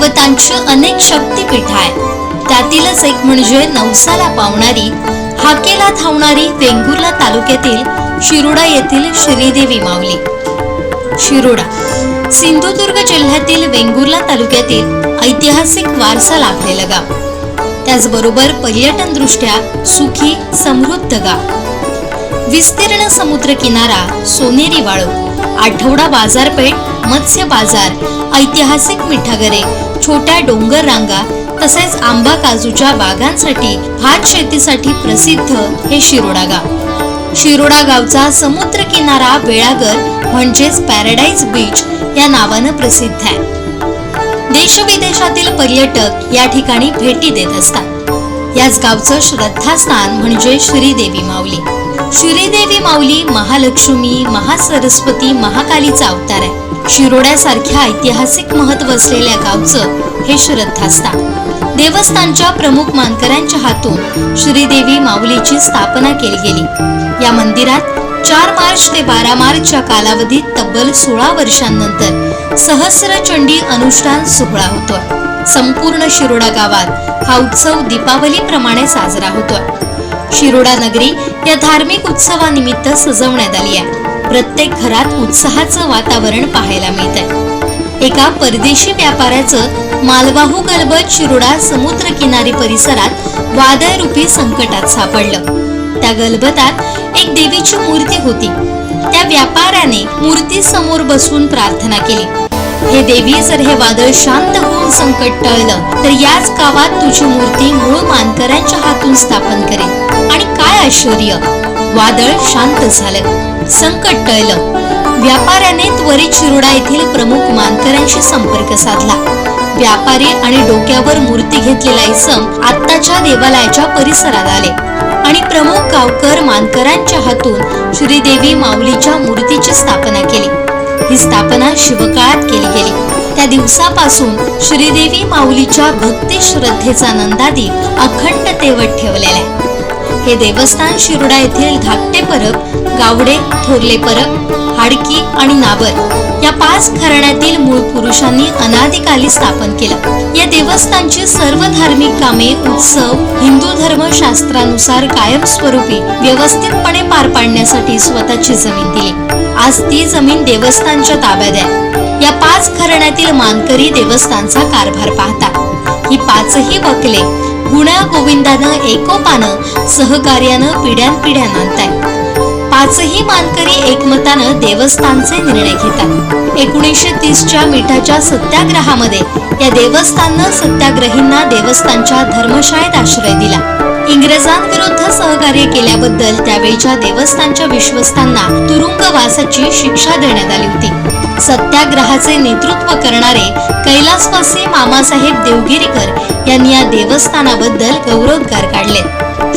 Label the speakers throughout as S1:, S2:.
S1: देवतांची अनेक शक्तीपीठ आहे त्यातीलच एक म्हणजे नवसाला पावणारी हाकेला धावणारी वेंगुर्ला तालुक्यातील शिरोडा येथील श्रीदेवी माऊली. शिरोडा सिंधुदुर्ग जिल्ह्यातील वेंगुर्ला तालुक्यातील ऐतिहासिक वारसा लाभलेलं गाव. त्याचबरोबर पर्यटन दृष्ट्या सुखी समृद्ध गाव. विस्तीर्ण समुद्र किनारा सोनेरी वाळू आठवडा बाजारपेठ मत्स्य बाजार ऐतिहासिक मिठागरे छोट्या डोंगर रांगा तसेच आंबा काजूच्या बागांसाठी भात शेतीसाठी प्रसिद्ध हे शिरोडा गाव. शिरोडा गावचा समुद्र किनारा वेळागर म्हणजेच पॅराडाईज बीच या नावानं प्रसिद्ध आहे. देशविदेशातील पर्यटक या ठिकाणी भेटी देत असतात. याच गावचं श्रद्धास्थान म्हणजे श्रीदेवी माऊली. श्रीदेवी माऊली महालक्ष्मी महासरस्वती महाकालीचा अवतार आहे. शिरोड्यासारख्या ऐतिहासिक महत्त्व असलेल्या गावचं हे श्रद्धास्थान. देवस्थानच्या प्रमुख मानकऱ्यांच्या हातून श्रीदेवी माऊलीची स्थापना केली गेली. या मंदिरात चार मार्च ते बारा मार्चच्या कालावधीत तब्बल सोळा वर्षांनंतर सहस्रचंडी अनुष्ठान सोहळा होतोय. संपूर्ण शिरोडा गावात हा उत्सव दीपावलीप्रमाणे साजरा होतोय. शिरोडा नगरी या धार्मिक उत्सवानिमित्त सजवण्यात आली आहे. प्रत्येक घरात उत्साहाचं वातावरण पाहायला मिळतंय. एका परदेशी व्यापाऱ्याचं मालवाहू गलबत शिरोडा समुद्र किनारी परिसरात वादळरूपी संकटात सापडलं. त्या गलबतात एक देवीची मूर्ती होती. त्या व्यापाऱ्याने मूर्ती समोर बसून प्रार्थना केली. हे देवी जर हे वादळ शांत होऊन संकट टळलं तर याच गावात तुझी मूर्ती मूळ मानकऱ्यांच्या हातून स्थापन करेल आणि काय आश्चर्य वादळ शांत झालं संकट टळलं. व्यापाऱ्याने त्वरित शिरोडा येथील प्रमुख मानकऱ्यांशी संपर्क साधला. व्यापारी आणि डोक्यावर मूर्ती घेतलेला इसम आत्ताच्या देवालयाच्या परिसरात आले. आणि प्रमुख गावकर मानकरांच्या हातून श्रीदेवी माऊलीच्या मूर्तीची स्थापना केली. ही स्थापना शिवकाळात केली गेली. त्या दिवसापासून श्रीदेवी माऊलीच्या भक्ती श्रद्धेचा नंदादीप अखंड तेवत ठेवलेला आहे. हे देवस्थान शिरोडा येथील धाकटे परब गावडे थोरले परब हाडकी आणि नाबर या पाच घराण्यातील मूळ पुरुषांनी अनादिकाली स्थापन केलं. या देवस्थानची सर्व धार्मिक कामे उत्सव हिंदू धर्म शास्त्रानुसार कायमस्वरूपी व्यवस्थितपणे पार पाडण्यासाठी स्वतःची जमीन दिली. आज ती जमीन देवस्थानच्या ताब्यात आहे. या पाच घराण्यातील मानकरी देवस्थानचा कारभार पाहतात. ही पाचही बकले गुण्या गोविंदानं एकोपानं सहकार्यानं पिढ्यानपिढ्या नांदताय पाचही मानकरी एकमतानं देवस्थानचे निर्णय घेतात. एकोणीसशे तीसच्या मिठाच्या सत्याग्रहामध्ये या देवस्थाननं सत्याग्रहींना देवस्थानच्या धर्मशाळेत आश्रय दिला. इंग्रजांविरुद्ध सहकार्य केल्याबद्दल त्यावेळच्या देवस्थानच्या विश्वस्तांना तुरुंगवासाची शिक्षा देण्यात आली होती. सत्याग्रहाचे नेतृत्व करणारे कैलासवासी मामासाहेब देवगिरीकर यांनी या देवस्थानाबद्दल गौरवोद्गार काढले.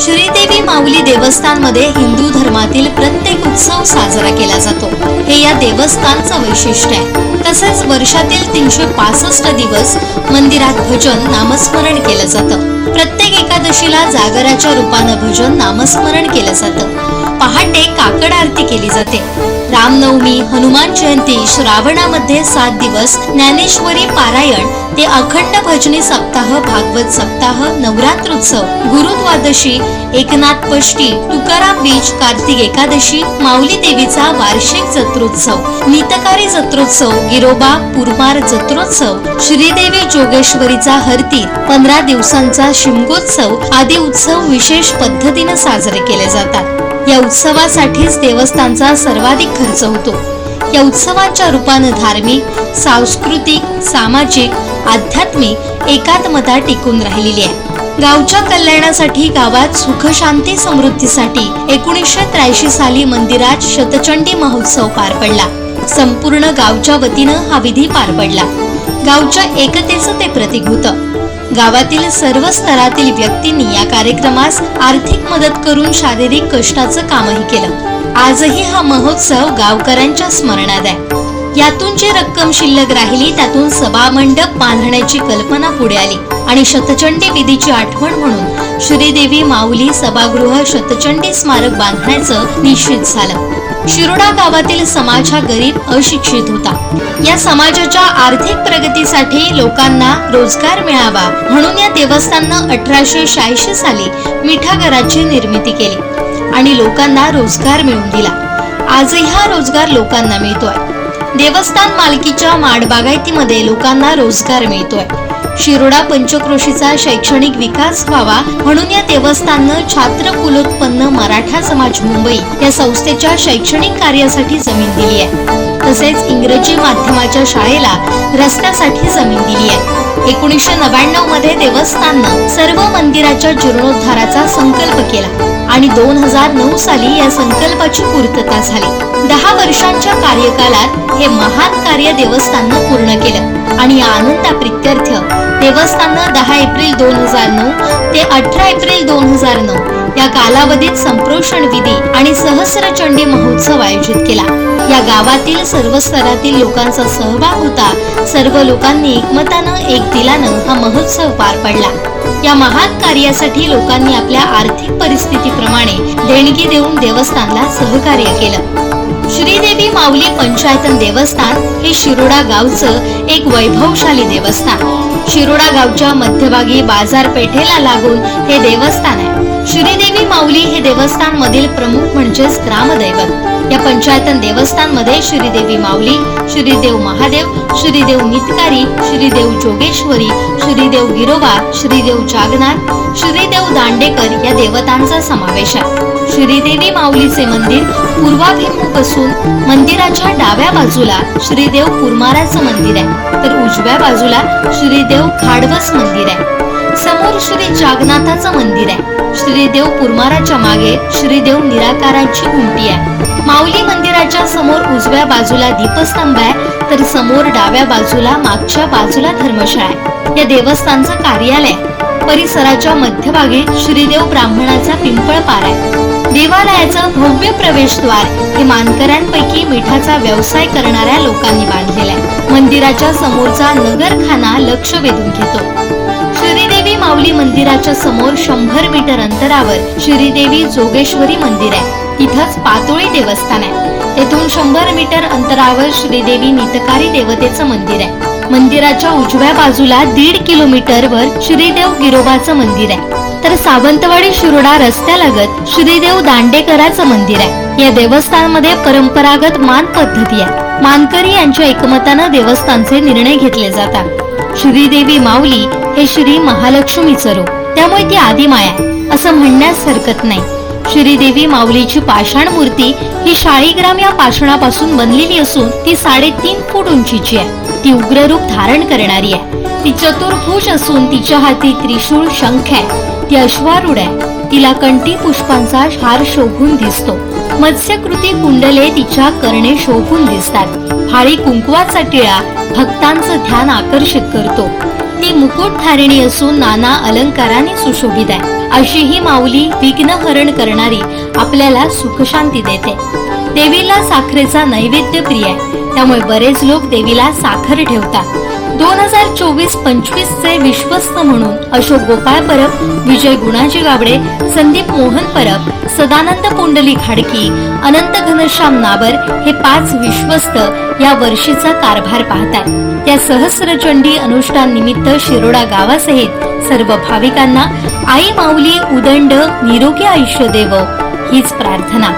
S1: श्रीदेवी माऊली देवस्थानमध्ये हिंदू धर्मातील प्रत्येक उत्सव साजरा केला जातो. हे या देवस्थानचं वैशिष्ट्य आहे. तसेच वर्षातील तीनशे पासष्ट दिवस मंदिरात भजन नामस्मरण केलं जातं. प्रत्येक एकादशीला जागराच्या रूपानं भजन नामस्मरण केलं जातं. पहाटे काकड आरती केली जाते. रामनवमी हनुमान जयंती श्रावणामध्ये सात दिवस ज्ञानेश्वरी पारायण ते अखंड भजनी सप्ताह भागवत सप्ताह नवरात्रोत्सव गुरुद्वादशी एकनाथ पष्टी तुकाराम बीज कार्तिक एकादशी माऊली देवीचा वार्षिक जत्रोत्सव नीतकारी जत्रोत्सव गिरोबा पुरमार जत्रोत्सव श्रीदेवी जोगेश्वरीचा हरती पंधरा दिवसांचा शिमगोत्सव आदी उत्सव विशेष पद्धतीने साजरे केले जातात. या उत्सवासाठीच देवस्थानचा सर्वाधिक खर्च होतो. या उत्सवांच्या रूपानं धार्मिक सांस्कृतिक सामाजिक आध्यात्मिक एकात्मता टिकून राहिलेली आहे. गावच्या कल्याणासाठी गावात सुख शांती समृद्धीसाठी एकोणीसशे त्र्याऐंशी साली मंदिरात शतचंडी महोत्सव पार पडला. संपूर्ण गावच्या वतीनं हा विधी पार पडला. गावच्या एकतेचं ते प्रतीक होतं. गावातील सर्व स्तरातील व्यक्तींनी या कार्यक्रमास आर्थिक मदत करून शारीरिक कष्टाचं कामही केलं. आजही हा महोत्सव गावकऱ्यांच्या स्मरणात आहे. यातून जी रक्कम शिल्लक राहिली त्यातून सभामंडप बांधण्याची कल्पना पुढे आली आणि शतचंडी विधीची आठवण म्हणून श्रीदेवी माऊली सभागृह शतचंडी स्मारक बांधण्याचं निश्चित झालं. शिरोडा गावातील समाज हा गरीब अशिक्षित होता. या समाजाच्या आर्थिक प्रगतीसाठी लोकांना रोजगार मिळावा म्हणून या देवस्थाननं अठराशे शहाऐंशी साली मिठागराची निर्मिती केली आणि लोकांना रोजगार मिळवून दिला. आजही हा रोजगार लोकांना मिळतोय. देवस्थान मालकीच्या माडबागायतीमध्ये लोकांना रोजगार मिळतोय. शिरोडा पंचक्रोशीचा शैक्षणिक विकास व्हावा म्हणून या देवस्थाननं छात्र कुलोत्पन्न मराठा समाज मुंबई या संस्थेच्या शैक्षणिक कार्यासाठी जमीन दिली आहे. तसेच इंग्रजी माध्यमाच्या शाळेला रस्त्यासाठी जमीन दिली आहे. एकोणीसशे नव्याण्णवमध्ये देवस्थाननं सर्व मंदिराच्या जीर्णोद्धाराचा संकल्प केला. आणि दोन हजार नऊ साली या संकल्पाची पूर्तता झाली. दहा वर्षांच्या कार्यकालात हे महान कार्य देवस्थाननं पूर्ण केलं. आणि या आनंदाप्रित्यर्थ देवस्थाननं दहा एप्रिल दोन हजार नऊ ते अठरा एप्रिल दोन हजार नऊ या कालावधीत संप्रोषण विधी आणि सहस्रचंडी महोत्सव आयोजित केला. या गावातील सर्व स्तरातील लोकांचा सहभाग होता. सर्व लोकांनी एकमतानं एक दिलानं हा महोत्सव पार पडला. या महान कार्यासाठी लोकांनी आपल्या आर्थिक परिस्थितीप्रमाणे देणगी देऊन देवस्थानला सहकार्य केलं. श्रीदेवी माऊली पंचायतन देवस्थान हे शिरोडा गावचं एक वैभवशाली देवस्थान. शिरोडा गावच्या मध्यभागी बाजारपेठेला लागून हे देवस्थान आहे. श्रीदेवी माऊली हे देवस्थान मधील प्रमुख म्हणजेच ग्रामदैवत. या पंचायतन देवस्थानमध्ये श्रीदेवी माऊली श्रीदेव महादेव श्रीदेव मितकारी श्रीदेव जोगेश्वरी श्रीदेव गिरोबा श्रीदेव जागनाथ श्रीदेव दांडेकर या देवतांचा समावेश आहे. श्रीदेवी माऊलीचे मंदिर पूर्वाभिमुख असून मंदिराच्या डाव्या बाजूला श्रीदेव कुरमाराचं मंदिर आहे. तर उजव्या बाजूला श्रीदेव खाडवस मंदिर आहे. समोर श्री जागनाथाचं मंदिर आहे. श्रीदेव पुरमाराच्या मागे श्रीदेव निराकाराची घुमटी आहे. माऊली मंदिराच्या समोर उजव्या बाजूला दीपस्तंभ आहे तर समोर डाव्या बाजूला मागच्या बाजूला धर्मशाळा आहे. या देवस्थानचं कार्यालय परिसराच्या मध्यभागी श्रीदेव ब्राह्मणाचा पिंपळ पार आहे. देवालयाचं भव्य प्रवेशद्वार हे मानकऱ्यांपैकी मिठाचा व्यवसाय करणाऱ्या लोकांनी बांधलेला आहे. मंदिराच्या समोरचा नगरखाना लक्ष वेधून घेतो. श्री माऊली मंदिराच्या समोर शंभर मीटर अंतरावर श्रीदेवी जोगेश्वरी मंदिर आहे. तिथंच पातोळी देवस्थान आहे. तेथून शंभर मीटर अंतरावर श्रीदेवी नितकारी देवतेचं मंदिर आहे. मंदिराच्या उजव्या बाजूला दीड किलोमीटर वर श्रीदेव गिरोबाचं मंदिर आहे. तर सावंतवाडी शिरोडा रस्त्यालगत श्रीदेव दांडेकराचं मंदिर आहे. या देवस्थानमध्ये परंपरागत मान पद्धती आहे. मानकरी यांच्या एकमतानं देवस्थानचे निर्णय घेतले जातात. श्रीदेवी माऊली हे श्री महालक्ष्मीचं रूप. त्यामुळे ती आदिमाया असं म्हणण्यास हरकत नाही. श्रीदेवी माऊलीची पाषाण मूर्ती ही शाळीग्राम या पाषाणापासून बनलेली असून ती साडेतीन फूट उंचीची आहे. ती उग्र रूप धारण करणारी आहे. ती चतुर्भुज असून तिच्या हाती त्रिशूळ शंख आहे. ती अश्वारूढ आहे. तिला कंठी पुष्पांचा हार शोभून दिसतो. मत्स्यकृती कुंडले तिच्या करणे शोभून दिसतात. हाळी कुंकवाचा टिळा भक्तांचं ध्यान आकर्षित करतो. ती मुकुट धारिणी असून नाना अलंकाराने सुशोभित आहे. अशी ही माऊली विघ्नहरण करणारी आपल्याला सुखशांती देते. देवीला साखरेचा नैवेद्य प्रिय आहे. त्यामुळे बरेच लोक देवीला साखर ठेवतात. दोन हजार चोवीस पंचवीस चे विश्वस्त म्हणून अशोक गोपाळ परब विजय गुणाजी गावडे संदीप मोहन परब सदानंद पुंडली खाडकी अनंत घनश्याम नाबर हे पाच विश्वस्त या वर्षीचा कारभार पाहतात. त्या सहस्रचंडी अनुष्ठान निमित्त शिरोडा गावासहित सर्व भाविकांना आई माऊली उदंड निरोगी आयुष्य देव हीच प्रार्थना.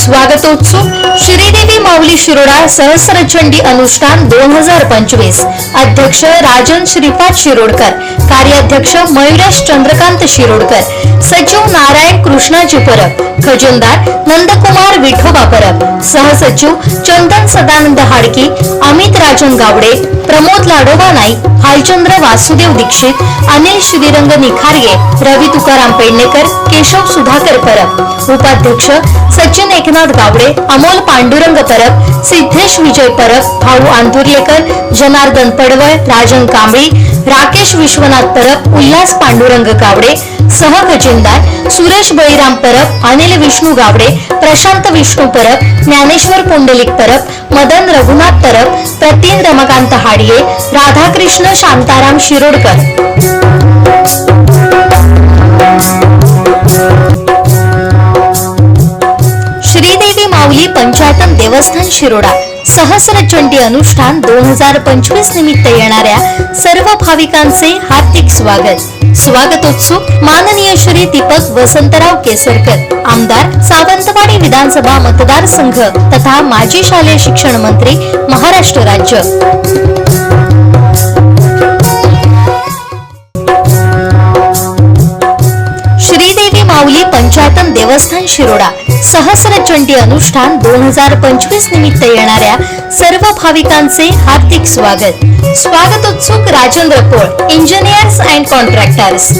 S1: स्वागतोत्सव श्रीदेवी माऊली शिरोडा सहस्रचंडी अनुष्ठान दोन हजार पंचवीस. अध्यक्ष राजन श्रीपाद शिरोडकर कार्याध्यक्ष मयुरेश चंद्रकांत शिरोडकर सचिव नारायण कृष्णाजी परब खजिनदार नंदकुमार विठोबा परब सहसचिव चंदन सदानंद हाडकी अमित राजन गावडे प्रमोद लाडोबा नाईक भालचंद्र वासुदेव दीक्षित अनिल श्रीरंग निखारगे रवी तुकाराम पेडणेकर केशव सुधाकर परब. उपाध्यक्ष सचिन एकनाथ गावडे अमोल पांडुरंग परब सिद्धेश विजय परब भाऊ आंदुर्लेकर जनार्दन पडवळ राजन कांबळी राकेश विश्वनाथ परब उल्हास पांडुरंग गावडे सहमजुमदार सुरेश बळीराम परब अनिल विष्णू गावडे प्रशांत विष्णू परब ज्ञानेश्वर पुंडलिक परब मदन रघुनाथ परब प्रतीन रमकांत हाडिये राधाकृष्ण शांताराम शिरोडकर. श्रीदेवी माऊली पंचायतन देवस्थान शिरोडा. सहस्र चंडी अनुष्ठान दोन हजार पंचवीस निमित्त येणाऱ्या सर्व भाविकांचे हार्दिक स्वागत. स्वागतोत्सुक माननीय श्री दीपक वसंतराव केसरकर आमदार सावंतवाडी विधानसभा मतदारसंघ तथा माजी शालेय शिक्षण मंत्री महाराष्ट्र राज्य. श्रीदेवी माऊली पंचायतन देवस्थान शिरोडा सहस्रचंडी अनुष्ठान दोन हजार पंचवीस निमित्त येणाऱ्या सर्व भाविकांचे हार्दिक स्वागत. स्वागतोत्सुक Rajendra Pol engineers and contractors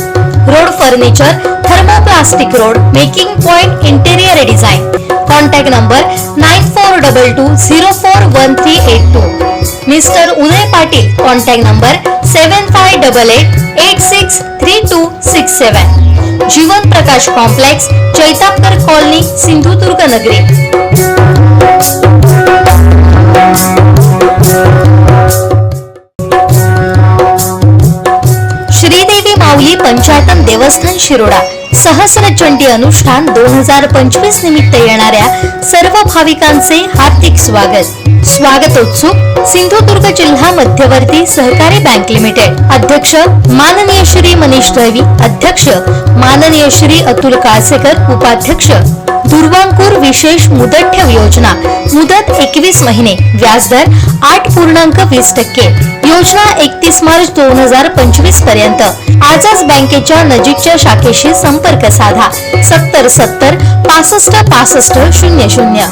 S1: road furniture thermoplastic road making point interior design contact number nine four double two zero four one three eight two mister Uday Patil contact number seven five double eight eight six three two six seven Jeevan Prakash complex Chaitapkar colony Sindhudurg Nagari. Shridevi Mauli पंचायतन देवस्थान शिरोडा. सहस्र चंडी अनुष्ठान दोन हजार पंचवीस निमित्त येणाऱ्या सर्व भाविकांचे हार्दिक स्वागत. स्वागतोत्सुक सिंधुदुर्ग जिल्हा मध्यवर्ती सहकारी बँक लिमिटेड. अध्यक्ष माननीय श्री मनीष दळवी अध्यक्ष माननीय श्री अतुल काळसेकर उपाध्यक्ष दुर्वांकूर विशेष मुदत ठेव योजना. मुदत एकवीस महिने व्याजदर आठ पूर्णांक वीस टक्के. योजना एकतीस मार्च दोन हजार पंचवीसपर्यंत. आजच बँकेच्या नजीकच्या शाखेशी संपर्क साधा. सत्तर सत्तर पासष्ट पासष्ट शून्य शून्य.